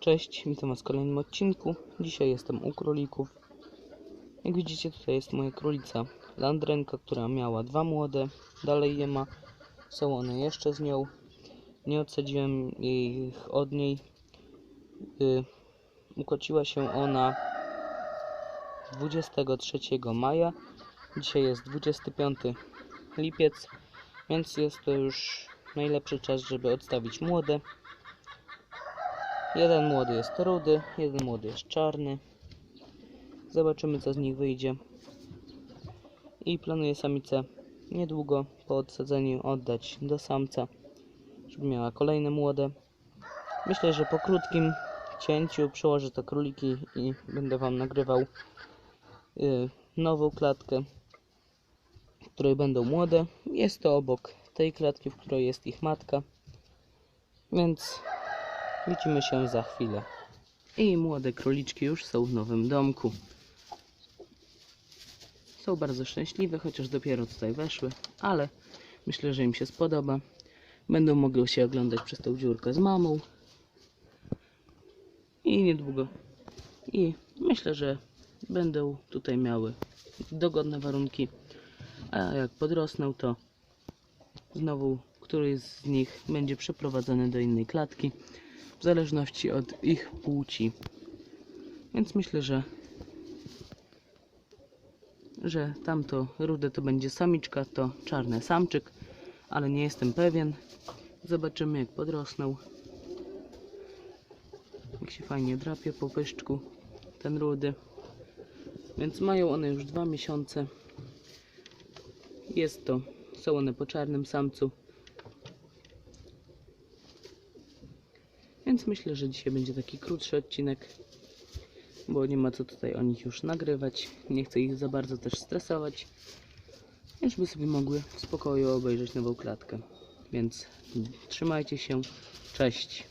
Cześć, witam Was w kolejnym odcinku. Dzisiaj jestem u królików. Jak widzicie, tutaj jest moja królica Landrenka, która miała dwa młode. Dalej je ma. Są one jeszcze z nią. Nie odsadziłem ich od niej. Y, ukociła się ona 23 maja. Dzisiaj jest 25 lipiec, więc jest to już najlepszy czas, żeby odstawić młode. Jeden młody jest rudy, jeden młody jest czarny. Zobaczymy co z nich wyjdzie. I planuję samicę niedługo po odsadzeniu oddać do samca, żeby miała kolejne młode. Myślę, że po krótkim cięciu przełożę to króliki i będę Wam nagrywał y, nową klatkę, w której będą młode. Jest to obok tej klatki, w której jest ich matka. Więc Widzimy się za chwilę. I młode króliczki już są w nowym domku. Są bardzo szczęśliwe, chociaż dopiero tutaj weszły, ale myślę, że im się spodoba. Będą mogły się oglądać przez tą dziurkę z mamą. I niedługo. I myślę, że będą tutaj miały dogodne warunki. A jak podrosną, to znowu któryś z nich będzie przeprowadzony do innej klatki w zależności od ich płci. Więc myślę, że że tamto rude to będzie samiczka, to czarny samczyk, ale nie jestem pewien. Zobaczymy jak podrosną. Jak się fajnie drapie po pyszczku ten rudy. Więc mają one już dwa miesiące. Jest to, są one po czarnym samcu. Więc myślę, że dzisiaj będzie taki krótszy odcinek, bo nie ma co tutaj o nich już nagrywać. Nie chcę ich za bardzo też stresować, żeby sobie mogły w spokoju obejrzeć nową klatkę. Więc trzymajcie się. Cześć.